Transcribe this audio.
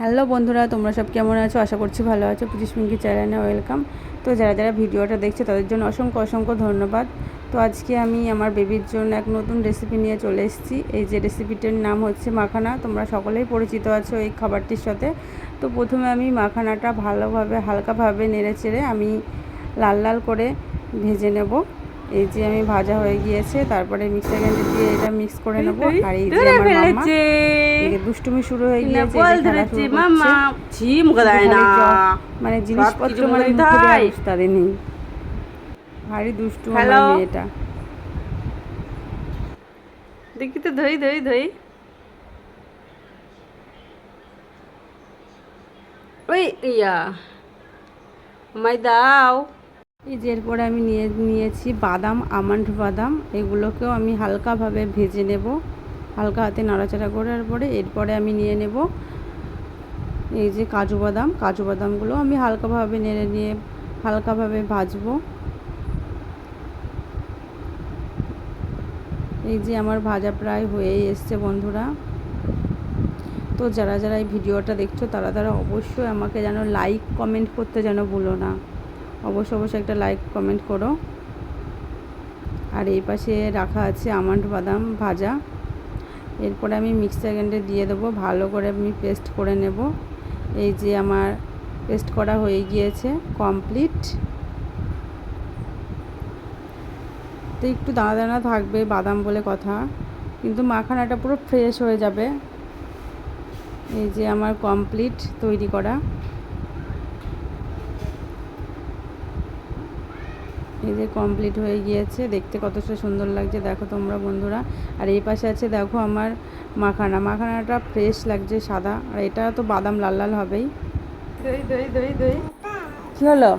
Hello বন্ধুরা, তোমরা সব কেমন আছো? আশা করছি ভালো আছো। পুচিস মিঙ্কি চ্যানেলে ওয়েলকাম। তো যারা যারা ভিডিওটা দেখছে, তাদের জন্য অসংখ্য অসংখ্য ধন্যবাদ। তো আজকে আমি আমার বেবির জন্য এক নতুন রেসিপি নিয়ে চলে এসেছি। এই যে রেসিপিটির নাম হচ্ছে মাখানা। তোমরা সকলেই পরিচিত আছো এই খাবারটির সাথে। তো প্রথমে আমি মাখানাটা ভালোভাবে, হালকাভাবে নেড়ে চেড়ে আমি লাল লাল করে ভেজে নেব। এই যে আমি ভাজা হয়ে গিয়েছে তারপরে মিক্সার গ্রাইন্ডার দিয়ে এটা মিক্স করে নেব। আর এই যে আমার মাম্মা এদিকে দুষ্টুমি শুরু হয়ে গিয়েছে বল এই ধরেছি মামা। ছি মুখে দেয় না। মানে জিনিসপত্র মানে মুখে দেয়। উস্তাদি নেই। ভারী দুষ্টু আমার? মেয়েটা দেখি তো ধই ধই ধই ওই ইয়া। আমায় দাও। এই যে এরপরে আমি নিয়ে, নিয়েছি বাদাম, আমন্ড বাদাম। এগুলোকেও আমি হালকাভাবে ভেজে নেব। হালকা হাতে নাড়াচাড়া করার পরে এরপরে আমি নিয়ে নেব এই যে কাজু বাদাম। কাজু বাদামগুলো আমি হালকাভাবে নেড়ে নিয়ে হালকাভাবে ভাজবো। এই যে আমার ভাজা প্রায় হয়েই এসছে বন্ধুরা। তো যারা যারা এই ভিডিওটা দেখছ, তারা তারা অবশ্যই আমাকে যেন লাইক কমেন্ট করতে যেন ভুলো না। অবশ্যই অবশ্যই একটা লাইক কমেন্ট করো। আর এই পাশে রাখা আছে আমন্ড বাদাম ভাজা। এরপরে আমি মিক্সার গ্রাইন্ডারে দিয়ে দেবো, ভালো করে আমি পেস্ট করে নেব। এই যে আমার পেস্ট করা হয়ে গিয়েছে কমপ্লিট তো একটু দানা দানা থাকবে বাদাম বলে কথা, কিন্তু মাখানাটা পুরো ফ্রেশ হয়ে যাবে। এই যে আমার কমপ্লিট তৈরি করা। এই যে কমপ্লিট হয়ে গিয়েছে দেখতে কতটা সুন্দর লাগছে। দেখো তোমরা বন্ধুরা আর এই পাশে আছে দেখো আমার মাখানা। মাখানাটা ফ্রেশ লাগছে সাদা। আর এটা তো বাদাম লাল লাল হবেই। দই দই দই দই। হলো?